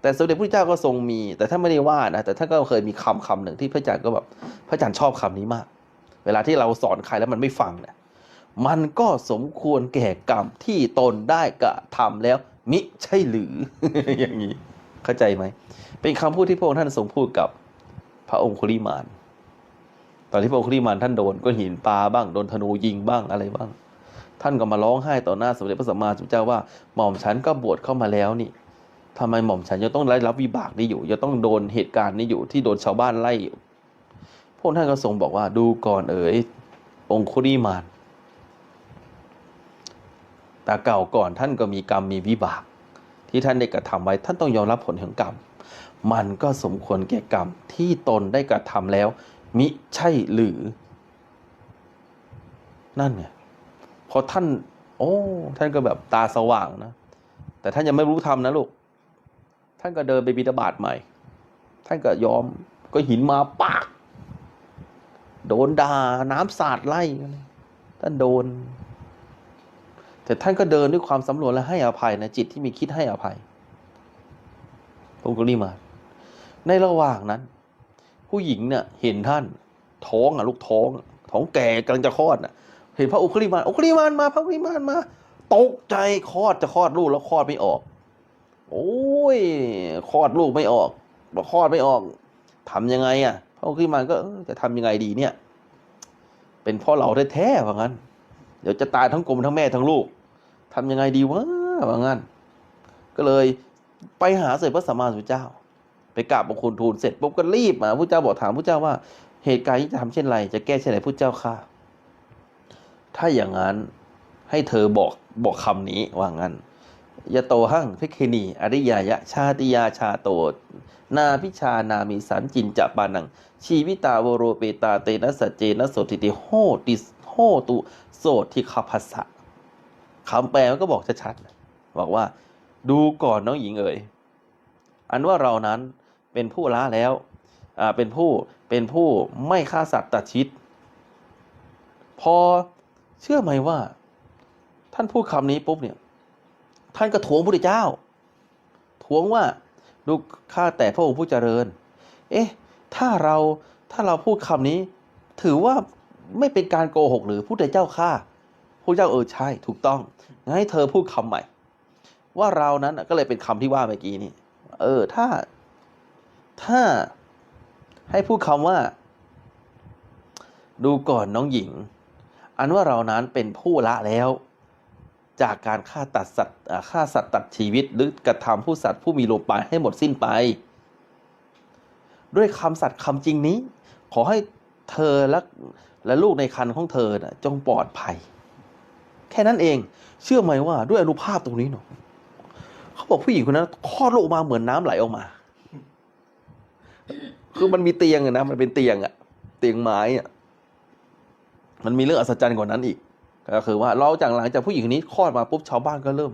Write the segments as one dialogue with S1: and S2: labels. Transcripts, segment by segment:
S1: แต่สมเด็จพระเจ้าก็ทรงมี แต่ท่านไม่ได้ว่านะแต่ท่านก็เคยมีคำคำหนึ่งที่พระอาจารย์ก็แบบพระอาจารย์ชอบคำนี้มาก เวลาที่เราสอนใครแล้วมันไม่ฟังเนี่ยมันก็สมควรแก่กรรมที่ตนได้กระทำแล้ว มิใช่หรือ อย่างนี้เข้าใจไหมเป็นคำพูดที่พระองค์ท่านทรงพูดกับพระองคุลิมานตอนที่พระองคุลิมานท่านโดนก็หินปลาบ้างโดนธนูยิงบ้างอะไรบ้าง ท่านก็มาร้องไห้ต่อหน้าสมเด็จพระสัมมาสัมพุทธเจ้าว่าหม่อมฉันก็บวชเข้ามาแล้วนี่ ทำไมหม่อมฉันยังต้องได้รับวิบากนี้อยู่ยังต้องโดนเหตุการณ์นี้อยู่ที่โดนชาวบ้านไล่อยู่พระท่านก็ทรงบอกว่าดูก่อนเอ๋ยองคุริมานแต่เก่าก่อนท่านก็มีกรรมมีวิบาก ที่ท่านได้กระทำไว้ ท่านต้องยอมรับผลแห่งกรรม มันก็สมควรแก่กรรมที่ตนได้กระทำแล้ว มิใช่หรือ นั่นไงพอท่าน โอ้ ท่านก็แบบตาสว่างนะ แต่ท่านยังไม่รู้ธรรมนะลูก ท่านก็เดินไปบิดาบาตใหม่ ท่านก็ยอมก็หินมาปาก โดนด่าน้ำสาดไล่ ท่านโดน แต่ท่านก็เดินด้วยความสำรวมและให้อภัยนะจิตที่มีคิดให้อภัยผมก็รีมา ในระหว่างนั้น ผู้หญิงเนี่ยเห็นท่าน ท้องอะลูกท้อง ท้องแก่กำลังจะคลอดอะ เห็นพระอุคลิมานอุคลิมานมา พระอุคลิมานมา ตกใจคลอดจะคลอดลูกแล้วคลอดไม่ออก โอ้ยคลอดลูกไม่ออกบอกคลอดไม่ออกทำยังไงอะพระอุคลิมานก็จะทำยังไงดีเนี่ย เป็นพ่อเราแท้ๆว่างั้น เดี๋ยวจะตายทั้งกลมทั้งแม่ทั้งลูกทำยังไงดีวะว่างั้น ก็เลยไปหาเสด็จพระสัมมาสัมพุทธเจ้า ไปกราบบังคมทูลเสร็จปุ๊บก็รีบมาพระเจ้าบอกถามพระเจ้าว่าเหตุการณ์ที่จะทำเช่นไร จะแก้เช่นไรพระเจ้าค่ะ ถ้าอย่างนั้นให้เธอบอกบอกคำนี้ว่างั้น ยโตหั่งพิคณีอริยายะชาติยาชาโต นาพิชานามิสันจินจะปานัง ชีวิตาวโรเปตาเตนะสเจนะโสติติโหติโหตุโสติคภัสสะคำแปลมันก็บอกชัดๆบอกว่า ดูก่อนน้องหญิงเอ๋ยอันว่าเรานั้นเป็นผู้ละแล้วอ่าเป็นผู้เป็นผู้ไม่ฆ่าสัตว์ตัดชีวิต พอเชื่อไหมว่า ท่านพูดคำนี้ปุ๊บเนี่ย ท่านก็ทวงพระเจ้าทวงว่าดูกข้าแต่พระองค์ผู้เจริญ เอ๊ะ ถ้าเราถ้าเราพูดคำนี้ ถือว่าไม่เป็นการโกหกหรือพุทธเจ้าข้าพระเจ้าเออใช่ ถูกต้องงั้นให้เธอพูดคำใหม่ ว่าเรานั้นก็เลยเป็นคำที่ว่าเมื่อกี้นี่เออถ้าถ้าให้พูดคำว่า ดูก่อนน้องหญิง อันว่าเรานั้นเป็นผู้ละแล้ว จากการฆ่าตัดสัตว์ฆ่าสัตว์ตัดชีวิต หรือกระทำผู้สัตว์ผู้มีโลปายให้หมดสิ้นไป ด้วยคำสัตย์คำจริงนี้ ขอให้เธอและและลูกในครรภ์ของเธอนะจงปลอดภัย แค่นั้นเอง เชื่อไหมว่าด้วยอนุภาพตรงนี้เนาะเขาบอกผู้หญิงคนนั้นคลอดลูกมาเหมือนน้ำไหลออกมา คือมันมีเตียงนะมันเป็นเตียงอะเตียงไม้อะมันมีเรื่องอัศจรรย์กว่านั้นอีก ก็คือว่าเราจากหลังจากผู้หญิงคนนี้คลอดมาปุ๊บชาวบ้านก็เริ่ม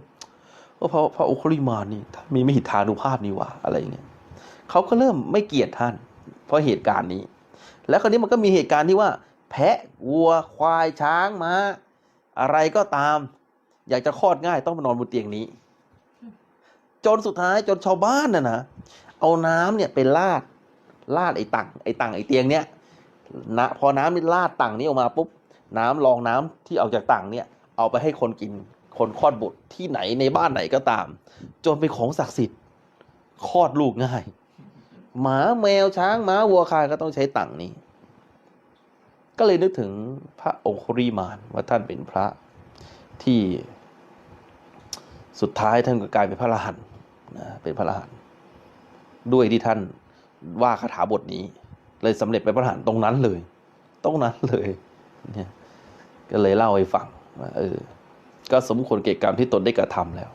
S1: ก็เพราะพระโอคุลิมานนี่มีมหิทธานุภาพนี่ว่าอะไรอย่างเงี้ยเขาก็เริ่มไม่เกลียดท่าน เพราะเหตุการณ์นี้ แล้วคราวนี้มันก็มีเหตุการณ์ที่ว่า แพะวัวควายช้างม้า อะไรก็ตาม อยากจะคลอดง่ายต้องมานอนบนเตียงนี้ จนสุดท้ายจนชาวบ้านน่ะนะเอาน้ำเนี่ยไปลาดลาดไอ้ตังไอ้ตังไอ้เตียงเนี่ยนะพอน้ำนี่ลาดตังนี้ออกมาปุ๊บ น้ำรองน้ำที่ออกจากตังเนี่ยเอาไปให้คนกินคนคลอดบุตรที่ไหนในบ้านไหนก็ตาม จนเป็นของศักดิ์สิทธิ์คลอดลูกง่าย หมาแมวช้างม้าวัวคายก็ต้องใช้ตังนี้ ก็เลยนึกถึงพระองคุริมานว่าท่านเป็นพระที่สุดท้ายท่านก็กลายเป็นพระอรหันต์นะเป็นพระอรหันต์ด้วยที่ท่านว่าคาถาบทนี้ เลยสำเร็จเป็นพระอรหันต์ตรงนั้นเลย ตรงนั้นเลย เนี่ยก็เลยเล่าให้ฟังว่าเออ ก็สมควรเกตกรรมที่ตนได้กระทำแล้ว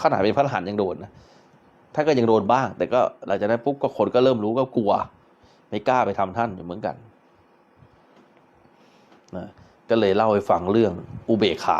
S1: ขนาดเป็นพระอรหันต์ยังโดนนะท่านก็ยังโดนบ้าง แต่ก็หลังจากนั้นปุ๊บก็คนก็เริ่มรู้ก็กลัว ไม่กล้าไปทำท่านอยู่เหมือนกันนะก็เลยเล่าให้ฟังเรื่องอุเบกขา